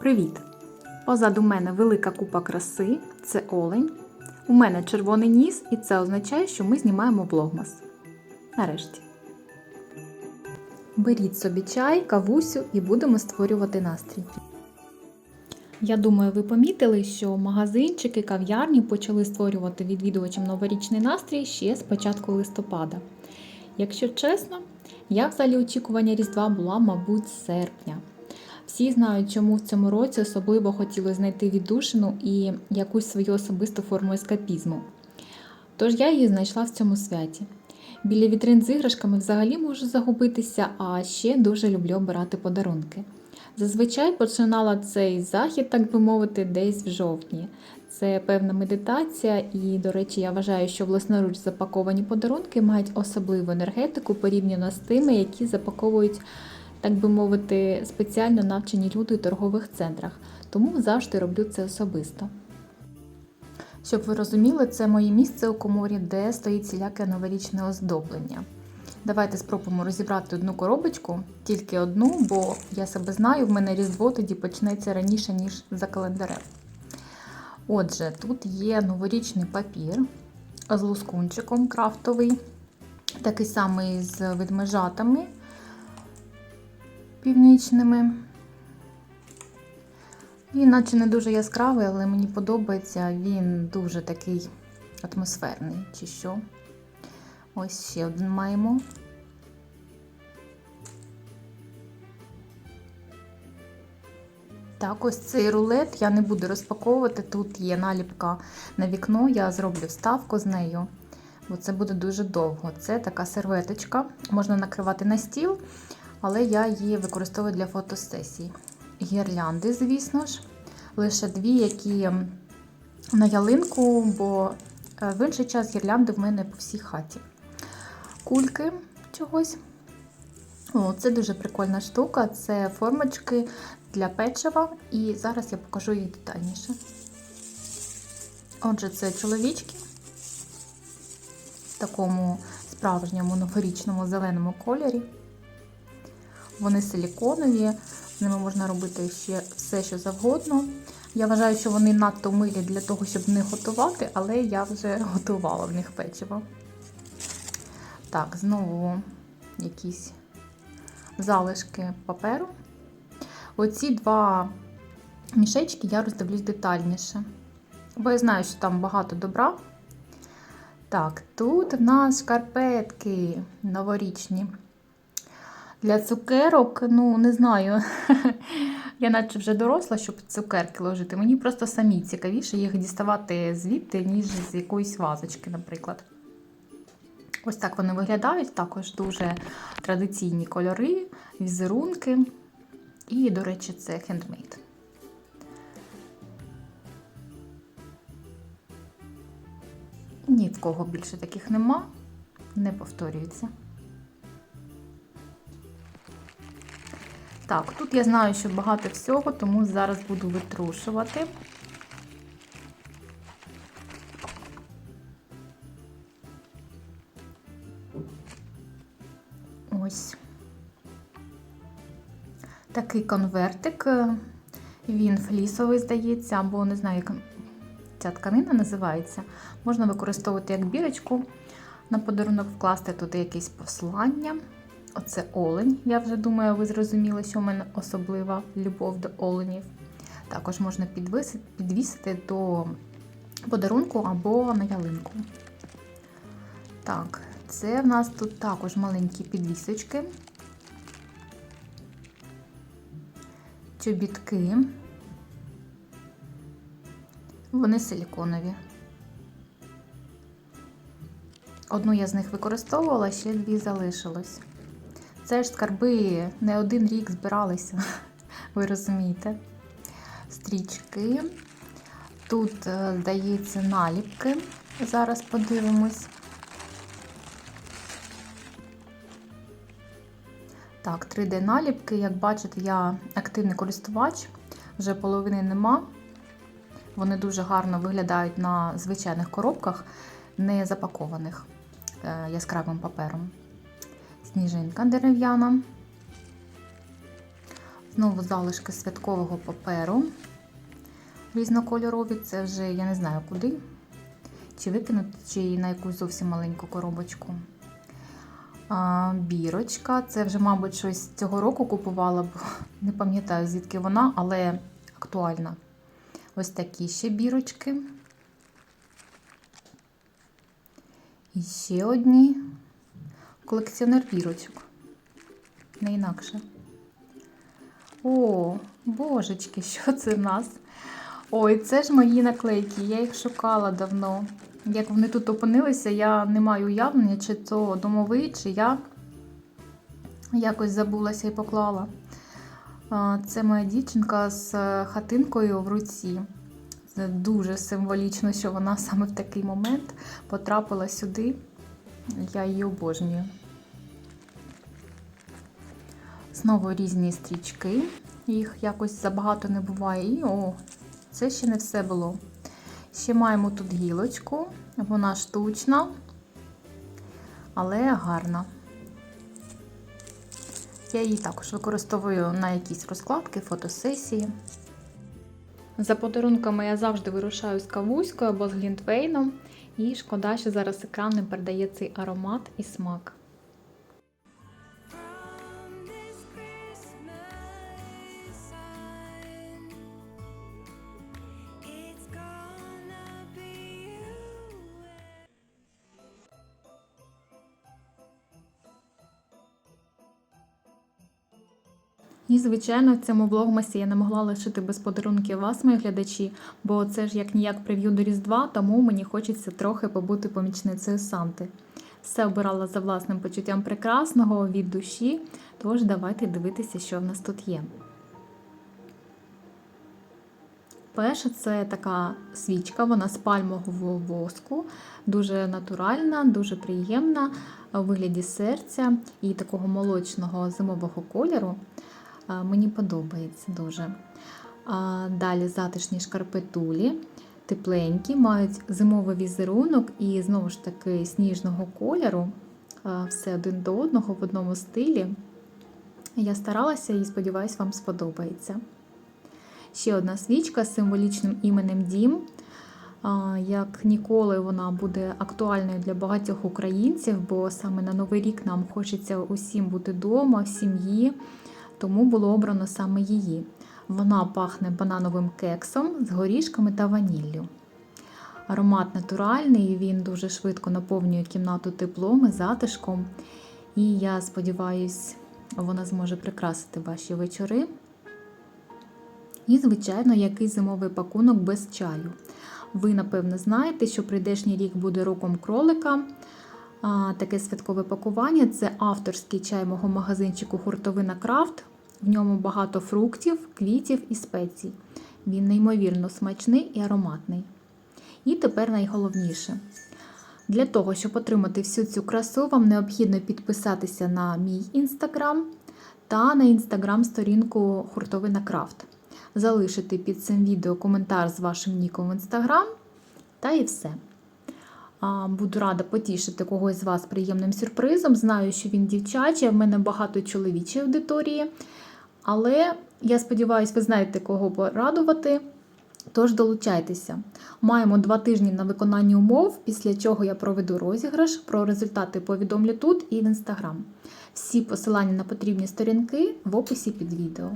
Привіт! Позаду мене велика купа краси, це олень. У мене червоний ніс, і це означає, що ми знімаємо влогмас. Нарешті. Беріть собі чай, кавусю і будемо створювати настрій. Я думаю, ви помітили, що магазинчики, кав'ярні почали створювати відвідувачам новорічний настрій ще з початку листопада. Якщо чесно, я в залі очікування Різдва була, мабуть, з серпня. Всі знають, чому в цьому році особливо хотіли знайти віддушину і якусь свою особисту форму ескапізму. Тож я її знайшла в цьому святі. Біля вітрин з іграшками взагалі можу загубитися, а ще дуже люблю обирати подарунки. Зазвичай починала цей захід, так би мовити, десь в жовтні. Це певна медитація, і, до речі, я вважаю, що власноруч запаковані подарунки мають особливу енергетику порівняно з тими, які запаковують, так би мовити, спеціально навчені люди у торгових центрах. Тому завжди роблю це особисто. Щоб ви розуміли, це моє місце у коморі, де стоїть всіляке новорічне оздоблення. Давайте спробуємо розібрати одну коробочку, тільки одну, бо я себе знаю, в мене різдво тоді почнеться раніше, ніж за календарем. Отже, тут є новорічний папір з лускунчиком крафтовий, такий самий з ведмежатами північними. Він наче не дуже яскравий, але мені подобається, він дуже такий атмосферний, чи що. Ось ще один маємо. Так, ось цей рулет я не буду розпаковувати. Тут є наліпка на вікно, я зроблю вставку з нею, бо це буде дуже довго. Це така серветочка, можна накривати на стіл, але я її використовую для фотосесій. Гірлянди, звісно ж, лише дві, які на ялинку, бо е, в інший час гірлянди в мене по всій хаті. Кульки чогось. О, це дуже прикольна штука. Це формочки для печива, і зараз я покажу їх детальніше. Отже, це чоловічки в такому справжньому новорічному зеленому кольорі. Вони силіконові, з ними можна робити ще все, що завгодно. Я вважаю, що вони надто милі для того, щоб них готувати, але я вже готувала в них печиво. Так, знову якісь залишки паперу. Оці два мішечки я роздивлюсь детальніше. Бо я знаю, що там багато добра. Так, тут в нас шкарпетки новорічні. Для цукерок, ну, не знаю, я наче вже доросла, щоб цукерки ложити. Мені просто самі цікавіше їх діставати звідти, ніж з якоїсь вазочки, наприклад. Ось так вони виглядають, також дуже традиційні кольори, візерунки. І, до речі, це хендмейд. Ні в кого більше таких нема, не повторюється. Так, тут я знаю, що багато всього, тому зараз буду витрушувати. Ось такий конвертик. Він флісовий, здається, або не знаю, як ця тканина називається. Можна використовувати як бірочку на подарунок, вкласти тут якесь послання. Оце олень. Я вже думаю, ви зрозуміли, що в мене особлива любов до оленів. Також можна підвісити, до подарунку або на ялинку. Так, це в нас тут також маленькі підвісочки, чобітки. Вони силіконові. Одну я з них використовувала, ще дві залишилось. Це ж скарби не один рік збиралися, ви розумієте. Стрічки. Тут, здається, наліпки. Зараз подивимось. Так, 3D-наліпки. Як бачите, я активний користувач, вже половини нема. Вони дуже гарно виглядають на звичайних коробках, не запакованих яскравим папером. Сніжинка дерев'яна. Знову залишки святкового паперу різнокольорові. Це вже я не знаю куди. Чи викинути, чи на якусь зовсім маленьку коробочку. А, бірочка. Це вже, мабуть, щось цього року купувала, бо не пам'ятаю, звідки вона, але актуальна. Ось такі ще бірочки. І ще одні колекціонер бірочок. Не інакше. О, божечки, що це в нас? Ой, це ж мої наклейки, я їх шукала давно. Як вони тут опинилися, я не маю уявлення, чи то домовий, чи як. Якось забулася і поклала. Це моя дівчинка з хатинкою в руці. Це дуже символічно, що вона саме в такий момент потрапила сюди. Я її обожнюю. Знову різні стрічки. Їх якось забагато не буває. І о, це ще не все було. Ще маємо тут гілочку, вона штучна, але гарна. Я її також використовую на якісь розкладки, фотосесії. За подарунками я завжди вирушаю з кавуською або з глінтвейном. І шкода, що зараз екран не передає цей аромат і смак. І, звичайно, в цьому влогмасі я не могла лишити без подарунків вас, мої глядачі, бо це ж як ніяк прев'ю до Різдва, тому мені хочеться трохи побути помічницею Санти. Все обирала за власним почуттям прекрасного від душі, тож давайте дивитися, що в нас тут є. Перше, це така свічка, вона з пальмового воску, дуже натуральна, дуже приємна у вигляді серця і такого молочного зимового кольору. Мені подобається дуже. Далі затишні шкарпетулі, тепленькі, мають зимовий візерунок і знову ж таки сніжного кольору. Все один до одного в одному стилі. Я старалася і сподіваюся, вам сподобається. Ще одна свічка з символічним іменем Дім. Як ніколи, вона буде актуальною для багатьох українців, бо саме на Новий рік нам хочеться усім бути вдома, в сім'ї, тому було обрано саме її. Вона пахне банановим кексом з горішками та ваніллю. Аромат натуральний, він дуже швидко наповнює кімнату теплом і затишком. І я сподіваюся, вона зможе прикрасити ваші вечори. І, звичайно, якийсь зимовий пакунок без чаю. Ви, напевно, знаєте, що прийдешній рік буде роком кролика. Таке святкове пакування це авторський чай мого магазинчику Хуртовина Крафт. В ньому багато фруктів, квітів і спецій. Він неймовірно смачний і ароматний. І тепер найголовніше. Для того, щоб отримати всю цю красу, вам необхідно підписатися на мій інстаграм та на інстаграм-сторінку Хуртовина Крафт. Залишити під цим відео коментар з вашим ніком в інстаграм, та і все. Буду рада потішити когось з вас приємним сюрпризом. Знаю, що він дівчачий, а в мене багато чоловічої аудиторії. Але я сподіваюся, ви знаєте, кого порадувати. Тож долучайтеся. Маємо два тижні на виконання умов, після чого я проведу розіграш. Про результати повідомлю тут і в інстаграм. Всі посилання на потрібні сторінки в описі під відео.